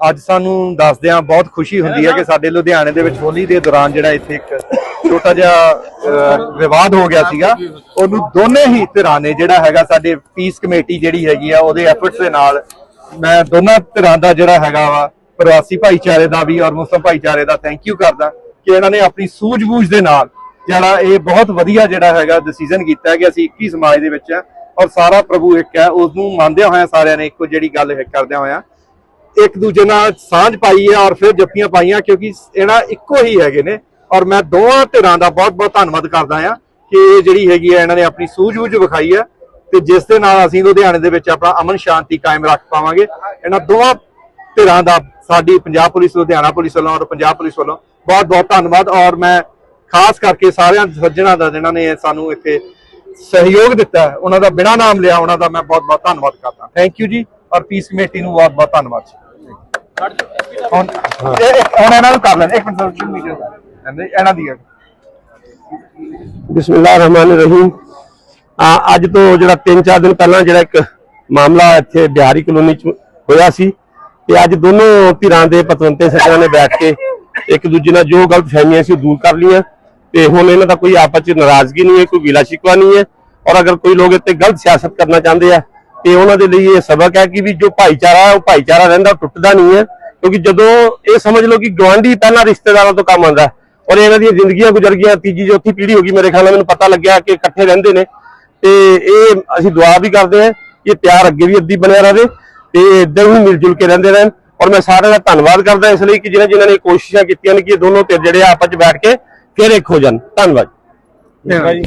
ਅੱਜ ਸਾਨੂੰ ਦੱਸਦਿਆਂ ਬਹੁਤ ਖੁਸ਼ੀ ਹੁੰਦੀ ਹੈ ਕਿ ਸਾਡੇ ਲੁਧਿਆਣੇ ਦੇ ਵਿੱਚ ਹੋਲੀ ਦੇ ਦੌਰਾਨ ਜਿਹੜਾ ਇੱਥੇ ਇੱਕ ਛੋਟਾ ਜਿਹਾ ਵਿਵਾਦ ਹੋ ਗਿਆ ਸੀਗਾ। ਉਹਨੂੰ ਦੋਨੇ ਹੀ ਧਿਰਾਂ ਨੇ ਜਿਹੜਾ ਹੈਗਾ ਸਾਡੇ ਪੀਸ ਕਮੇਟੀ ਜਿਹੜੀ ਹੈਗੀ ਆ, ਉਹਦੇ ਐਫਰਟਸ ਦੇ ਨਾਲ ਮੈਂ ਦੋਨਾਂ ਧਿਰਾਂ ਦਾ ਜਿਹੜਾ ਹੈਗਾ ਵਾ, ਪ੍ਰਵਾਸੀ ਭਾਈਚਾਰੇ ਦਾ ਵੀ ਔਰ ਮੁਸਲਮ ਭਾਈਚਾਰੇ ਦਾ ਥੈਂਕ ਯੂ ਕਰਦਾ ਕਿ ਇਹਨਾਂ ਨੇ ਆਪਣੀ ਸੂਝ-ਬੂਝ ਦੇ ਨਾਲ ਜਿਹੜਾ ਇਹ ਬਹੁਤ ਵਧੀਆ ਜਿਹੜਾ ਹੈਗਾ ਡਿਸੀਜਨ ਕੀਤਾ ਕਿ ਅਸੀਂ ਇੱਕ ਹੀ ਸਮਾਜ ਦੇ ਵਿੱਚ ਆ ਔਰ ਸਾਰਾ ਪ੍ਰਭੂ ਇੱਕ ਹੈ। ਉਸ ਨੂੰ ਮੰਨਦਿਆਂ ਹੋਇਆਂ ਸਾਰਿਆਂ ਨੇ ਇੱਕੋ ਜਿਹੜੀ ਗੱਲ ਕਰਦਿਆਂ ਹੋਇਆ ਇੱਕ ਦੂਜੇ ਨਾਲ ਸਾਂਝ ਪਾਈ ਹੈ ਔਰ ਫਿਰ ਜੱਫੀਆਂ ਪਾਈਆਂ ਕਿਉਂਕਿ ਇਹਨਾਂ ਇੱਕੋ ਹੀ ਹੈਗੇ ਨੇ। ਔਰ ਮੈਂ ਦੋਵਾਂ ਧਿਰਾਂ ਦਾ ਬਹੁਤ ਬਹੁਤ ਧੰਨਵਾਦ ਕਰਦਾ ਆ ਕਿ ਇਹ ਜਿਹੜੀ ਹੈਗੀ ਹੈ ਇਹਨਾਂ ਨੇ ਆਪਣੀ ਸੂਝ-ਬੂਝ ਵਿਖਾਈ ਹੈ ਤੇ ਜਿਸ ਦੇ ਨਾਲ ਅਸੀਂ ਲੁਧਿਆਣੇ ਦੇ ਵਿੱਚ ਆਪਣਾ ਅਮਨ ਸ਼ਾਂਤੀ ਕਾਇਮ ਰੱਖ ਪਾਵਾਂਗੇ। ਇਹਨਾਂ ਦੋਵਾਂ ਧਿਰਾਂ ਦਾ ਸਾਡੀ ਪੰਜਾਬ ਪੁਲਿਸ, ਲੁਧਿਆਣਾ ਪੁਲਿਸ ਵੱਲੋਂ ਔਰ ਪੰਜਾਬ ਪੁਲਿਸ ਵੱਲੋਂ ਬਹੁਤ ਬਹੁਤ ਧੰਨਵਾਦ। ਔਰ ਮੈਂ ਖਾਸ ਕਰਕੇ ਸਾਰਿਆਂ ਸੱਜਣਾ ਦਾ ਜਿਨ੍ਹਾਂ ਨੇ ਸਾਨੂੰ ਇੱਥੇ ਸਹਿਯੋਗ ਦਿੱਤਾ ਉਹਨਾਂ ਦਾ ਬਿਨਾਂ ਨਾਮ ਲਿਆ ਉਹਨਾਂ ਦਾ ਮੈਂ ਬਹੁਤ ਬਹੁਤ ਧੰਨਵਾਦ ਕਰਦਾ। ਥੈਂਕ ਯੂ ਜੀ। ਔਰ ਪੀਸ ਕਮੇਟੀ ਨੂੰ ਬਹੁਤ ਬਹੁਤ ਧੰਨਵਾਦ ਹੁਣ ਹੁਣ ਇਹਨਾਂ ਨੂੰ ਕਰ ਲੈਣ। ਇੱਕ ਮਿੰਟ ਸੋਸ਼ਲ ਮੀਡੀਆ ਇਹਨਾਂ ਦੀ ਬਿਸਮਿਲ੍ਲਾਹ ਰਹਿਮਾਨ ਰਹੀਮ। ਅੱਜ ਤੋਂ ਜਿਹੜਾ 3-4 ਦਿਨ ਪਹਿਲਾਂ ਜਿਹੜਾ ਇੱਕ ਮਾਮਲਾ ਇੱਥੇ ਬਿਹਾਰੀ ਕਲੋਨੀ ਚ ਹੋਇਆ ਸੀ ਤੇ ਅੱਜ ਦੋਨੋਂ ਧਿਰਾਂ ਦੇ ਪਤਵੰਤੇ ਸੱਜਣਾਂ ਨੇ ਬੈਠ ਕੇ ਇੱਕ ਦੂਜੇ ਨਾਲ ਜੋ ਗਲਤ ਫਹਿਮੀਆਂ ਸੀ ਉਹ ਦੂਰ ਕਰ ਲਈਆਂ ਤੇ ਹੁਣ ਇਹਨਾਂ ਦਾ ਕੋਈ ਆਪਸ ਚ ਨਾਰਾਜ਼ਗੀ ਨਹੀਂ ਹੈ, ਕੋਈ ਗਿਲਾ ਸ਼ਿਕਵਾ ਨਹੀਂ ਹੈ ਔਰ ਅਗਰ ਕੋਈ ਲੋਕ ਇੱਥੇ ਗਲਤ ਸਿਆਸਤ ਕਰਨਾ ਚਾਹੁੰਦੇ ਆ ਤੇ ਉਹਨਾਂ ਦੇ ਲਈ ਇਹ ਸਬਕ ਹੈ ਕਿ ਵੀ ਜੋ ਭਾਈਚਾਰਾ ਹੈ ਉਹ ਭਾਈਚਾਰਾ ਰਹਿੰਦਾ ਟੁੱਟਦਾ ਨਹੀਂ ਹੈ। ਕਿਉਂਕਿ ਜਦੋਂ ਇਹ ਸਮਝ ਲਓ ਕਿ ਗਵਾਂਢੀ ਪਹਿਲਾਂ ਰਿਸ਼ਤੇਦਾਰਾਂ ਤੋਂ ਕੰਮ ਆਉਂਦਾ ਔਰ ਇਹਨਾਂ ਦੀਆਂ ਜ਼ਿੰਦਗੀਆਂ ਗੁਜ਼ਰ ਗਈਆਂ ਤੀਜੀ ਚੌਥੀ ਪੀੜ੍ਹੀ ਹੋ ਗਈ ਮੇਰੇ ਖਿਆਲ ਨਾਲ ਮੈਨੂੰ ਪਤਾ ਲੱਗਿਆ ਕਿ ਇਕੱਠੇ ਰਹਿੰਦੇ ਨੇ। ਤੇ ਇਹ ਅਸੀਂ ਦੁਆ ਵੀ ਕਰਦੇ ਹਾਂ ਕਿ ਇਹ ਪਿਆਰ ਅੱਗੇ ਵੀ ਅੱਧੀ ਬਣਿਆ ਰਹੇ ਤੇ ਇਦਾਂ ਹੀ ਮਿਲ ਜੁਲ ਕੇ ਰਹਿੰਦੇ ਰਹਿਣ। ਔਰ ਮੈਂ ਸਾਰਿਆਂ ਦਾ ਧੰਨਵਾਦ ਕਰਦਾ ਇਸ ਲਈ ਕਿ ਜਿਨ੍ਹਾਂ ਜਿਨ੍ਹਾਂ ਨੇ ਕੋਸ਼ਿਸ਼ਾਂ ਕੀਤੀਆਂ ਨੇ ਕਿ ਇਹ ਦੋਨੋਂ ਧਿਰ ਜਿਹੜੇ ਆਪਸ ਚ ਬੈਠ ਕੇ ਫਿਰ ਇੱਕ ਹੋ ਜਾਣ। ਧੰਨਵਾਦ। ਧੰਨਵਾਦ। ਜੀ